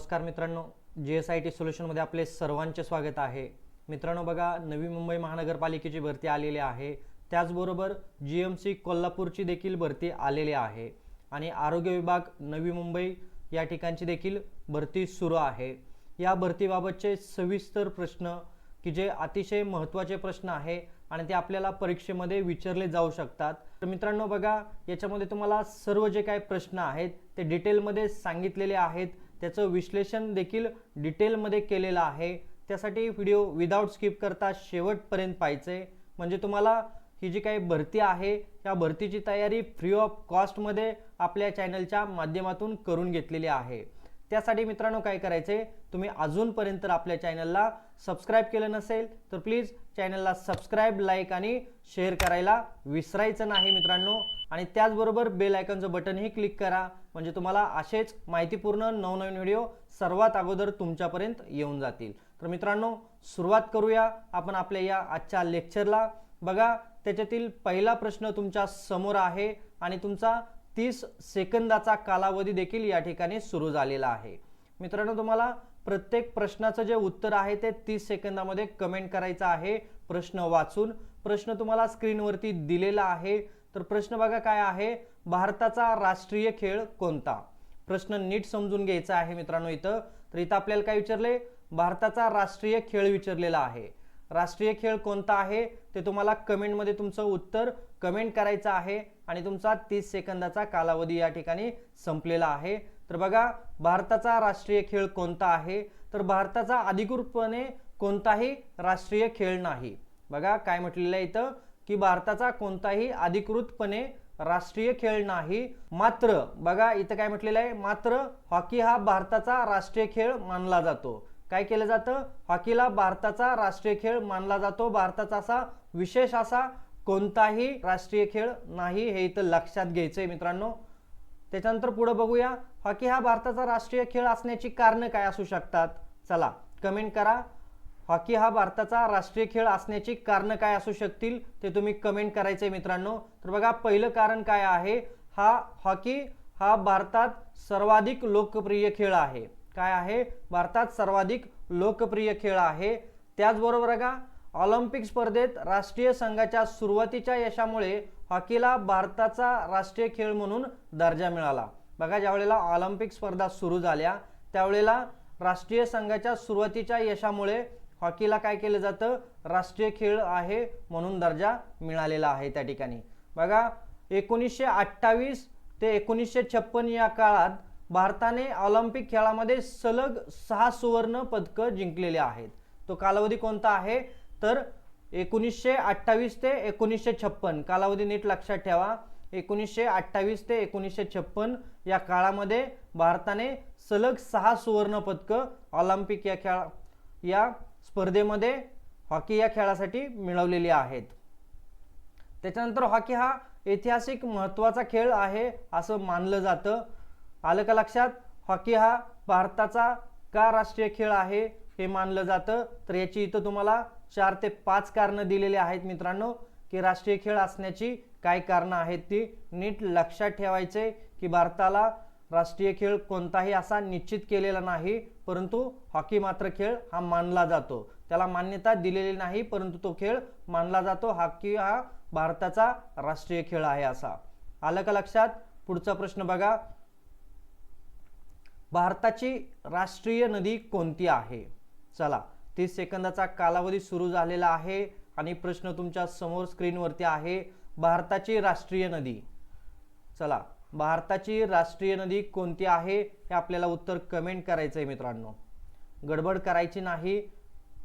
नमस्कार मित्रांनो G S I T सोल्युशनमध्ये आपले सर्वांचे स्वागत आहे. मित्रांनो बघा नवी मुंबई महानगरपालिकेची भरती आलेली आहे. त्याचबरोबर जी एम सी कोल्हापूरची देखील भरती आलेली आहे. आणि आरोग्य विभाग नवी मुंबई या ठिकाणची देखील भरती सुरू आहे. या भरतीबाबतचे सविस्तर प्रश्न की जे अतिशय महत्त्वाचे प्रश्न आहे आणि ते आपल्याला परीक्षेमध्ये विचारले जाऊ शकतात. तर मित्रांनो बघा याच्यामध्ये तुम्हाला सर्व जे काही प्रश्न आहेत ते डिटेलमध्ये सांगितलेले आहेत. त्याचं विश्लेषण देखील डिटेलमध्ये केलेलं आहे. त्यासाठी व्हिडिओ विदाऊट स्किप करता शेवटपर्यंत पाहिजे म्हणजे तुम्हाला ही जी काही भरती आहे या भरतीची तयारी फ्री ऑफ कॉस्टमध्ये आपल्या चॅनलच्या माध्यमातून करून घेतलेली आहे. त्यासाठी मित्रांनो काय करायचे तुम्ही अजूनपर्यंत आपल्या चॅनलला सबस्क्राईब केलं नसेल तर प्लीज चॅनलला सबस्क्राईब लाईक आणि शेअर करायला विसरायचं नाही मित्रांनो. आणि त्याचबरोबर बेल आयकनचं बटनही क्लिक करा. म्हणजे तुम्हाला असेच माहितीपूर्ण नवनवीन व्हिडिओ सर्वात अगोदर तुमच्यापर्यंत येऊन जातील. तर मित्रांनो सुरुवात करूया आपण आपल्या या आजच्या लेक्चरला बघा त्याच्यातील पहिला प्रश्न तुमच्यासमोर आहे आणि तुमचा तीस सेकंदाचा कालावधी देखील या ठिकाणी सुरू झालेला आहे. मित्रांनो तुम्हाला प्रत्येक प्रश्नाचं जे उत्तर आहे ते तीस सेकंदामध्ये कमेंट करायचं आहे. प्रश्न वाचून प्रश्न तुम्हाला स्क्रीनवरती दिलेला आहे. तर प्रश्न बघा काय आहे. भारताचा राष्ट्रीय खेळ कोणता? प्रश्न नीट समजून घ्यायचा आहे मित्रांनो इथं. तर इथं आपल्याला काय विचारले? भारताचा राष्ट्रीय खेळ विचारलेला आहे. राष्ट्रीय खेळ कोणता आहे? ते तुम्हाला कमेंटमध्ये तुमचं उत्तर कमेंट करायचं आहे. आणि तुमचा तीस सेकंदाचा कालावधी या ठिकाणी संपलेला आहे. तर बघा भारताचा राष्ट्रीय खेळ कोणता आहे? तर भारताचा अधिकृतपणे कोणताही राष्ट्रीय खेळ नाही. बघा काय म्हटलेलं आहे इथं? की भारताचा कोणताही अधिकृतपणे राष्ट्रीय खेळ नाही. मात्र बघा इथं काय म्हटलेलं आहे? मात्र हॉकी हा भारताचा राष्ट्रीय खेळ मानला जातो. काय केलं जातं? हॉकीला भारताचा राष्ट्रीय खेळ मानला जातो. भारताचा असा विशेष असा कोणताही राष्ट्रीय खेळ नाही हे इथं लक्षात घ्यायचं आहे मित्रांनो. त्याच्यानंतर पुढे बघूया. हॉकी हा भारताचा राष्ट्रीय खेळ असण्याची कारणं काय असू शकतात? चला कमेंट करा. हॉकी हा भारताचा राष्ट्रीय खेळ असण्याची कारणं काय असू शकतील ते तुम्ही कमेंट करायचे मित्रांनो. तर बघा पहिलं कारण काय आहे? हा हॉकी हा भारतात सर्वाधिक लोकप्रिय खेळ आहे. काय आहे? भारतात सर्वाधिक लोकप्रिय खेळ आहे. त्याचबरोबर का ऑलिम्पिक स्पर्धेत राष्ट्रीय संघाच्या सुरुवातीच्या यशामुळे हॉकीला भारताचा राष्ट्रीय खेळ म्हणून दर्जा मिळाला. बघा ज्या वेळेला ऑलिम्पिक स्पर्धा सुरू झाल्या त्यावेळेला राष्ट्रीय संघाच्या सुरुवातीच्या यशामुळे हॉकीला काय केलं जातं? राष्ट्रीय खेळ आहे म्हणून दर्जा मिळालेला आहे त्या ठिकाणी. बघा एकोणीसशे अठ्ठावीस ते एकोणीसशे छप्पन या काळात भारताने ऑलिम्पिक खेळामध्ये सलग सहा सुवर्ण पदकं जिंकलेले आहेत. तो कालावधी कोणता आहे? तर एकोणीसशे अठ्ठावीस ते एकोणीसशे छप्पन. कालावधी नीट लक्षात ठेवा. एकोणीसशे अठ्ठावीस ते एकोणीसशे छप्पन या काळामध्ये भारताने सलग सहा सुवर्णपदकं ऑलिम्पिक या खेळा या स्पर्धेमध्ये हॉकी या खेळासाठी मिळवलेली आहेत. त्याच्यानंतर हॉकी हा ऐतिहासिक महत्त्वाचा खेळ आहे असं मानलं जातं. आलं का लक्षात? हॉकी हा भारताचा का राष्ट्रीय खेळ आहे हे मानलं जातं? तर याची इथं तुम्हाला चार ते पाच कारणं दिलेली आहेत मित्रांनो की राष्ट्रीय खेळ असण्याची काय कारणं आहेत ती नीट लक्षात ठेवायचे की भारताला राष्ट्रीय खेळ कोणताही असा निश्चित केलेला नाही परंतु हॉकी मात्र खेळ हा मानला जातो. त्याला मान्यता दिलेली नाही परंतु तो खेळ मानला जातो. हॉकी हा भारताचा राष्ट्रीय खेळ आहे असा. आलं का लक्षात? पुढचा प्रश्न बघा. भारताची राष्ट्रीय नदी कोणती आहे? चला तीस सेकंदाचा कालावधी सुरू झालेला आहे आणि प्रश्न तुमच्यासमोर स्क्रीनवरती आहे. भारताची राष्ट्रीय नदी. चला भारताची राष्ट्रीय नदी कोणती आहे हे आपल्याला उत्तर कमेंट करायचं आहे मित्रांनो. गडबड करायची नाही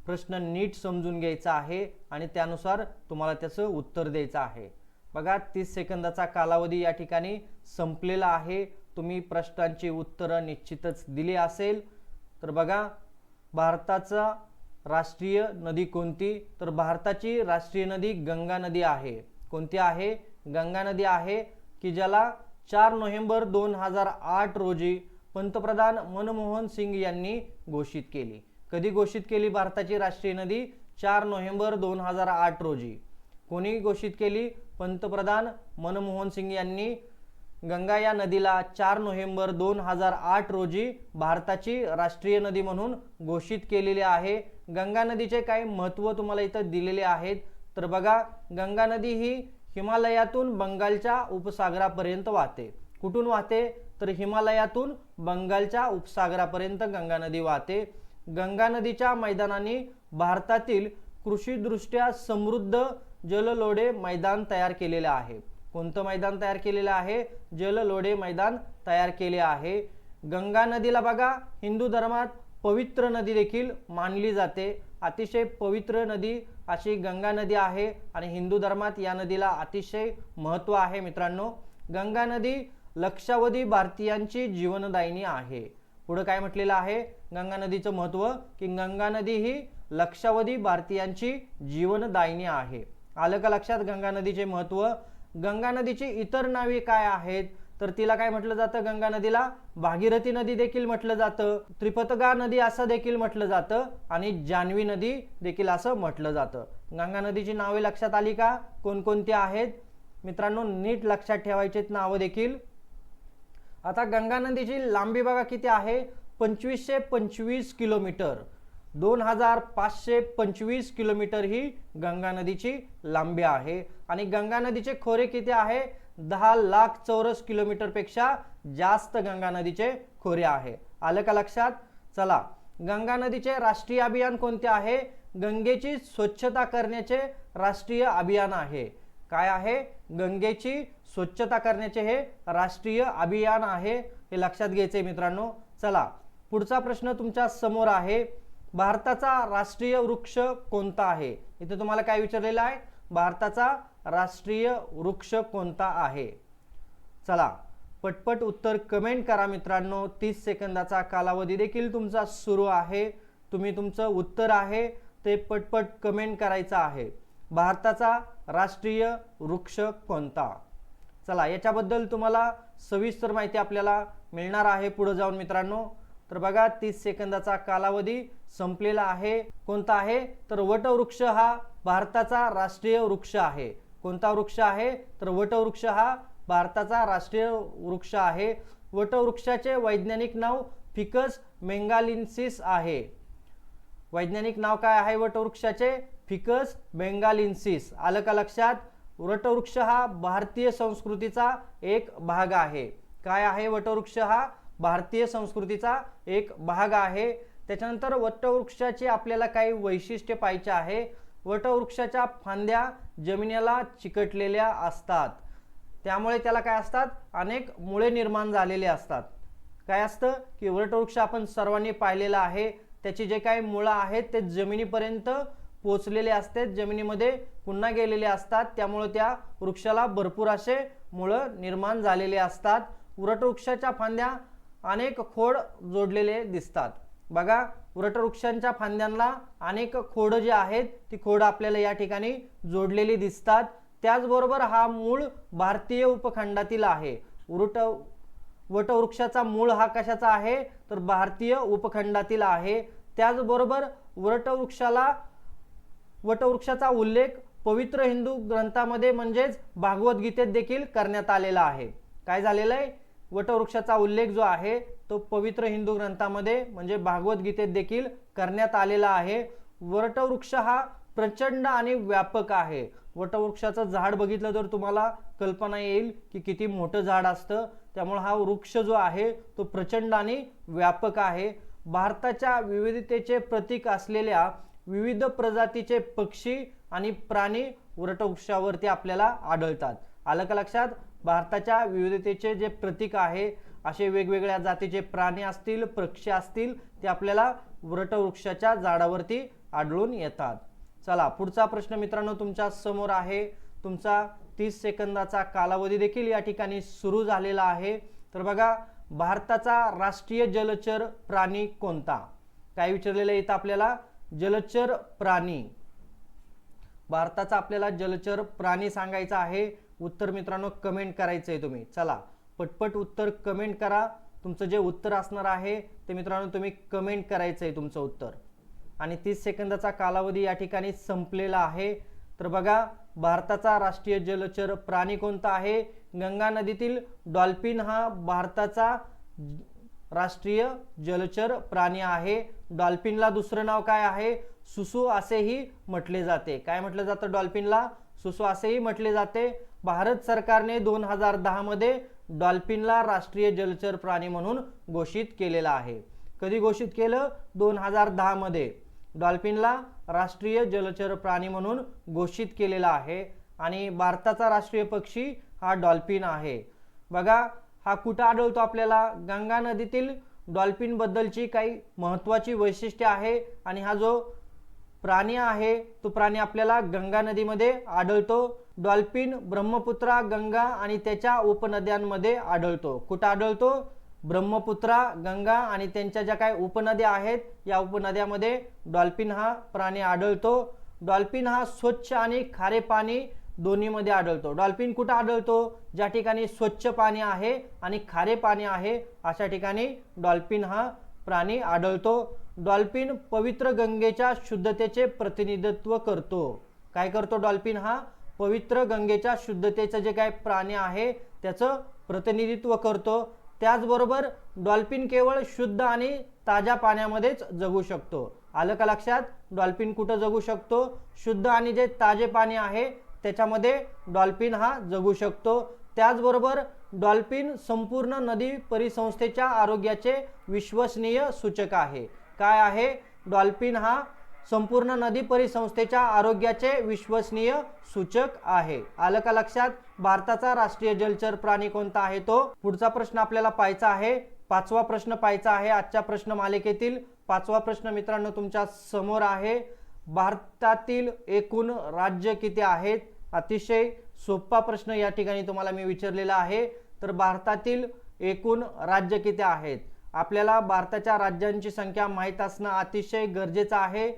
प्रश्न नीट समजून घ्यायचा आहे आणि त्यानुसार तुम्हाला त्याचं उत्तर द्यायचं आहे. बघा तीस सेकंदाचा कालावधी या ठिकाणी संपलेला आहे. तुम्ही प्रश्नांची उत्तरं निश्चितच दिली असेल. तर बघा भारताचा राष्ट्रीय नदी कोणती? तर भारताची राष्ट्रीय नदी गंगा नदी आहे. कोणती आहे? गंगा नदी आहे की ज्याला चार नोव्हेंबर दोन हजार आठ रोजी पंतप्रधान मनमोहन सिंग यांनी घोषित केली. कधी घोषित केली भारताची राष्ट्रीय नदी? चार नोव्हेंबर दोन हजार आठ रोजी. कोणी घोषित केली? पंतप्रधान मनमोहन सिंग यांनी. गंगा या नदीला चार नोव्हेंबर दोन हजार आठ रोजी भारताची राष्ट्रीय नदी म्हणून घोषित केलेली आहे. गंगा नदीचे काही महत्त्व तुम्हाला इथं दिलेले आहेत. तर बघा गंगा नदी ही हिमालयातून बंगालच्या उपसागरापर्यंत वाहते. कुठून वाहते? तर हिमालयातून बंगालच्या उपसागरापर्यंत गंगा नदी वाहते. गंगा नदीच्या मैदानाने भारतातील कृषीदृष्ट्या समृद्ध जललोडे मैदान तयार केलेले आहे. कोणतं मैदान तयार केलेलं आहे? जललोडे मैदान तयार केले आहे. गंगा नदीला बघा हिंदू धर्मात पवित्र नदी देखील मानली जाते. अतिशय पवित्र नदी अशी गंगा नदी आहे आणि हिंदू धर्मात या नदीला अतिशय महत्त्व आहे मित्रांनो. गंगा नदी लक्षावधी भारतीयांची जीवनदायिनी आहे. पुढं काय म्हटलेलं आहे? गंगा नदीचं महत्त्व की गंगा नदी ही लक्षावधी भारतीयांची जीवनदायिनी आहे. आलं का लक्षात? गंगा नदीचे महत्त्व. गंगा नदीची इतर नावे काय आहेत? तर तिला काय म्हटलं जातं? गंगा नदीला. भागीरथी नदी देखील म्हटलं जातं. त्रिपतगा नदी असं देखील म्हटलं जातं. आणि जान्हवी नदी देखील असं म्हटलं जातं. गंगा नदीची नावे लक्षात आली का? कोणकोणती आहेत? मित्रांनो नीट लक्षात ठेवायचीत नावं देखील. आता गंगा नदीची लांबी बघा किती आहे? पंचवीसशे पंचवीस किलोमीटर. दोन हजार पाचशे पंचवीस किलोमीटर ही गंगा नदीची लांबी आहे. आणि गंगा नदीचे खोरे किती आहे? दहा लाख चौरस किलोमीटरपेक्षा जास्त गंगा नदीचे खोरे आहे. आलं का लक्षात? चला. गंगा नदीचे राष्ट्रीय अभियान कोणते आहे? गंगेची स्वच्छता करण्याचे राष्ट्रीय अभियान आहे. काय आहे? गंगेची स्वच्छता करण्याचे हे राष्ट्रीय अभियान आहे हे लक्षात घ्यायचे मित्रांनो. चला. पुढचा प्रश्न तुमच्यासमोर आहे. भारताचा राष्ट्रीय वृक्ष कोणता आहे? इथे तुम्हाला काय विचारलेलं आहे? भारताचा राष्ट्रीय वृक्ष कोणता आहे? चला पटपट उत्तर कमेंट करा मित्रांनो. तीस सेकंदाचा कालावधी देखील तुमचा सुरू आहे. तुम्ही तुमचं उत्तर आहे ते पटपट कमेंट करायचं आहे. भारताचा राष्ट्रीय वृक्ष कोणता? चला याच्याबद्दल तुम्हाला सविस्तर माहिती आपल्याला मिळणार आहे पुढे जाऊन मित्रांनो. तर बघा तीस सेकंदाचा कालावधी संपलेला आहे. कोणता आहे? तर वटवृक्ष हा भारताचा राष्ट्रीय वृक्ष आहे. कोणता वृक्ष आहे? तर वटवृक्ष हा भारताचा राष्ट्रीय वृक्ष आहे. वटवृक्षाचे वैज्ञानिक नाव फिकस मेंगालिन्सिस आहे. वैज्ञानिक नाव काय आहे वटवृक्षाचे? फिकस बेंगालिन्सिस आलं का लक्षात? वटवृक्ष हा भारतीय संस्कृतीचा एक भाग आहे. काय आहे वटवृक्ष हा? भारतीय संस्कृतीचा एक भाग आहे. त्याच्यानंतर वटवृक्षाची आपल्याला काही वैशिष्ट्य पाहिजे आहे. वटवृक्षाच्या फांद्या जमिनीला चिकटलेल्या असतात. त्यामुळे त्याला काय असतात? अनेक मुळे निर्माण झालेले असतात. काय असतं? की वटवृक्ष आपण सर्वांनी पाहिलेला आहे. त्याची जे काही मुळं आहेत ते जमिनीपर्यंत पोचलेले असते जमिनीमध्ये पुन्हा गेलेले असतात. त्यामुळे त्या वृक्षाला भरपूर असे मुळं निर्माण झालेले असतात. वटवृक्षाच्या फांद्या अनेक खोड जोडलेले दिसतात. बघा व्रटवृक्षांच्या फांद्यांना अनेक खोडं जे आहेत ती खोडं आपल्याला या ठिकाणी जोडलेली दिसतात. त्याचबरोबर हा मूळ भारतीय उपखंडातील आहे. वृट वटवृक्षाचा मूळ हा कशाचा आहे? तर भारतीय उपखंडातील आहे. त्याचबरोबर वटवृक्षाला वटवृक्षाचा उल्लेख पवित्र हिंदू ग्रंथामध्ये म्हणजेच भागवद्गीतेत देखील करण्यात आलेला आहे. काय झालेलं आहे? वटवृक्षाचा उल्लेख जो आहे तो पवित्र हिंदू ग्रंथामध्ये म्हणजे भागवद्गीतेत देखील करण्यात आलेला आहे. वटवृक्ष हा प्रचंड आणि व्यापक आहे. वटवृक्षाचं झाड बघितलं तर तुम्हाला कल्पना येईल की किती मोठं झाड असतं. त्यामुळे हा वृक्ष जो आहे तो प्रचंड आणि व्यापक आहे. भारताच्या विविधतेचे प्रतीक असलेल्या विविध प्रजातीचे पक्षी आणि प्राणी वटवृक्षावरती आपल्याला आढळतात. आलं का लक्षात? भारताच्या विविधतेचे जे प्रतीक आहे असे वेगवेगळ्या जातीचे प्राणी असतील पक्षी असतील ते आपल्याला वटवृक्षाच्या झाडावरती आढळून येतात. चला पुढचा प्रश्न मित्रांनो तुमच्यासमोर आहे. तुमचा तीस सेकंदाचा कालावधी देखील या ठिकाणी सुरू झालेला आहे. तर बघा भारताचा राष्ट्रीय जलचर प्राणी कोणता? काय विचारलेलं आहे इथं आपल्याला? जलचर प्राणी. भारताचा आपल्याला जलचर प्राणी सांगायचा आहे. उत्तर मित्रांनो कमेंट करायचं आहे तुम्ही. चला पटपट उत्तर कमेंट करा. तुमचं जे उत्तर असणार आहे ते मित्रांनो तुम्ही कमेंट करायचं आहे तुमचं उत्तर. आणि तीस सेकंदाचा कालावधी या ठिकाणी संपलेला आहे. तर बघा भारताचा राष्ट्रीय जलचर प्राणी कोणता आहे? गंगा नदीतील डॉल्फिन हा भारताचा राष्ट्रीय जलचर प्राणी आहे. डॉल्फिनला दुसरं नाव काय आहे? सुसू असेही म्हटले जाते. काय म्हटलं जातं डॉल्फिनला? सुसू असेही म्हटले जाते. भारत सरकारने दोन हजार दहामध्ये डॉल्फिनला राष्ट्रीय जलचर प्राणी म्हणून घोषित केलेला आहे. कधी घोषित केलं? दोन हजार दहामध्ये डॉल्फिनला राष्ट्रीय जलचर प्राणी म्हणून घोषित केलेला आहे आणि भारताचा राष्ट्रीय पक्षी हा डॉल्फिन आहे. बघा हा कुठं आढळतो आपल्याला? गंगा नदीतील डॉल्फिनबद्दलची काही महत्त्वाची वैशिष्ट्ये आहे आणि हा जो प्राणी आहे तो प्राणी आपल्याला गंगा नदीमध्ये आढळतो. डॉल्फिन ब्रह्मपुत्रा गंगा आणि त्याच्या उपनद्यांमध्ये आढळतो. कुठं आढळतो? ब्रह्मपुत्रा गंगा आणि त्यांच्या ज्या काही उपनद्या आहेत या उपनद्यामध्ये डॉल्फिन हा प्राणी आढळतो. डॉल्फिन हा स्वच्छ आणि खारे पाणी दोन्हीमध्ये आढळतो. डॉल्फिन कुठं आढळतो? ज्या ठिकाणी स्वच्छ पाणी आहे आणि खारे पाणी आहे अशा ठिकाणी डॉल्फिन हा प्राणी आढळतो. डॉल्फिन पवित्र गंगेच्या शुद्धतेचे प्रतिनिधित्व करतो. काय करतो डॉल्फिन हा? पवित्र गंगेच्या शुद्धतेचं जे काय प्राणी आहे त्याचं प्रतिनिधित्व करतो. त्याचबरोबर डॉल्फिन केवळ शुद्ध आणि ताज्या पाण्यामध्येच जगू शकतो. आलं का लक्षात? डॉल्फिन कुठं जगू शकतो? शुद्ध आणि जे ताजे पाणी आहे त्याच्यामध्ये डॉल्फिन हा जगू शकतो. त्याचबरोबर डॉल्फिन संपूर्ण नदी परिसंस्थेच्या आरोग्याचे विश्वसनीय सूचक आहे. काय आहे? डॉल्फिन हा संपूर्ण नदी परिसंस्थेच्या आरोग्याचे विश्वसनीय सूचक आहे. आलं का लक्षात? भारताचा राष्ट्रीय जलचर प्राणी कोणता आहे तो? पुढचा प्रश्न आपल्याला पाहायचा आहे. पाचवा प्रश्न पाहायचा आहे. आजच्या प्रश्न मालिकेतील पाचवा प्रश्न मित्रांनो तुमच्यासमोर आहे. भारतातील एकूण राज्य किती आहेत? अतिशय सोपा प्रश्न या ठिकाणी तुम्हाला मी विचारलेला आहे. तर भारतातील एकूण राज्य किती आहेत? आपल्याला भारताच्या राज्यांची संख्या माहीत असणं अतिशय गरजेचं आहे.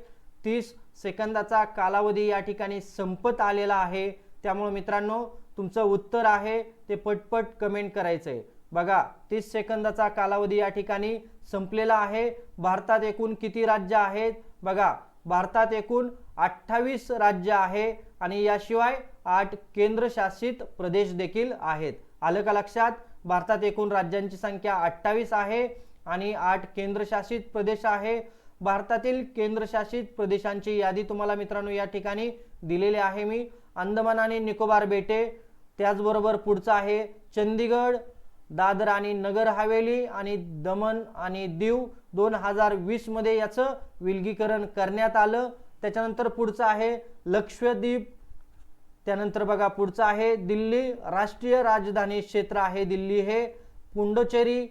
तीस सेकंदाचा कालावधी या ठिकाणी संपत आलेला आहे. त्यामुळे मित्रांनो तुमचं उत्तर आहे ते पटपट कमेंट करायचं आहे बघा तीस सेकंदाचा कालावधी या ठिकाणी संपलेला आहे. भारतात एकूण किती राज्य आहेत? बघा भारतात एकूण अठ्ठावीस राज्य आहे आणि याशिवाय आठ केंद्रशासित प्रदेश देखील आहेत. आलं का लक्षात? भारतात एकूण राज्यांची संख्या अठ्ठावीस आहे. आणि आठ केंद्रशासित प्रदेश आहे. भारतातील केंद्रशासित प्रदेशांची यादी तुम्हाला मित्रांनो या ठिकाणी दिलेली आहे मी. अंदमान आणि निकोबार बेटे त्याचबरोबर पुढचं आहे चंदीगड दादर आणि नगर हवेली आणि दमन आणि दीव दोन हजार वीसमध्ये याचं विलगीकरण करण्यात आलं. त्याच्यानंतर पुढचं आहे लक्षद्वीप त्यानंतर बघा पुढचं आहे दिल्ली राष्ट्रीय राजधानी क्षेत्र आहे दिल्ली हे. पुंडचेरी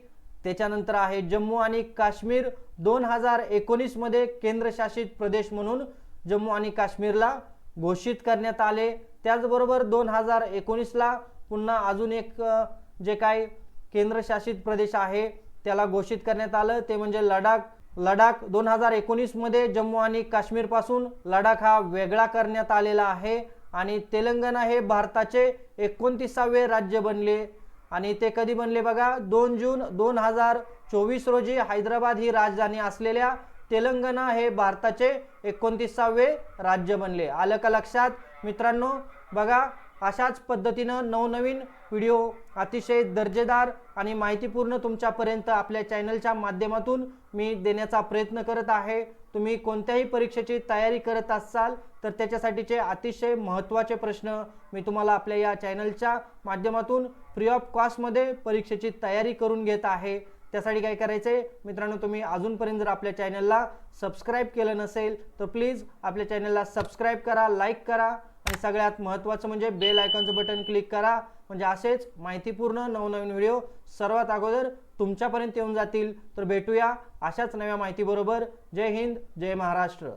त्याच्यानंतर आहे जम्मू आणि काश्मीर. दोन हजार एकोणीसमध्ये केंद्रशासित प्रदेश म्हणून जम्मू आणि काश्मीरला घोषित करण्यात आले. त्याचबरोबर दोन हजार एकोणीसला पुन्हा अजून एक जे काय केंद्रशासित प्रदेश आहे त्याला घोषित करण्यात आलं. ते म्हणजे लडाख. लडाख दोन हजार एकोणीसमध्ये जम्मू आणि काश्मीरपासून लडाख हा वेगळा करण्यात आलेला आहे आणि तेलंगणा हे भारताचे एकोणतीसावे राज्य बनले. आणि ते कधी बनले बघा? दोन जून दोन हजार चोवीस रोजी हैदराबाद ही राजधानी असलेल्या तेलंगणा हे भारताचे एकोणतीसावे राज्य बनले. आलं का लक्षात? मित्रांनो बघा अशाच पद्धतीनं नवनवीन व्हिडिओ अतिशय दर्जेदार आणि माहितीपूर्ण तुमच्यापर्यंत आपल्या चॅनलच्या माध्यमातून मी देण्याचा प्रयत्न करत आहे. तुम्ही कोणत्याही परीक्षेची तयारी करत असाल तर त्याच्यासाठीचे अतिशय महत्त्वाचे प्रश्न मी तुम्हाला आपल्या या चॅनलच्या माध्यमातून फ्री ऑफ कॉस्टमध्ये परीक्षेची तयारी करून घेत आहे. त्यासाठी काय करायचं आहे मित्रांनो तुम्ही अजूनपर्यंत जर आपल्या चॅनलला सबस्क्राईब केलं नसेल तर प्लीज आपल्या चॅनलला सबस्क्राईब करा लाईक करा आणि सगळ्यात महत्त्वाचं म्हणजे बेल आयकॉनचं बटन क्लिक करा. म्हणजे असेच माहितीपूर्ण नवनवीन व्हिडिओ सर्वात अगोदर तुमच्यापर्यंत येऊन जातील. तर भेटूया अशाच नव्या माहितीबरोबर. जय हिंद जय महाराष्ट्र.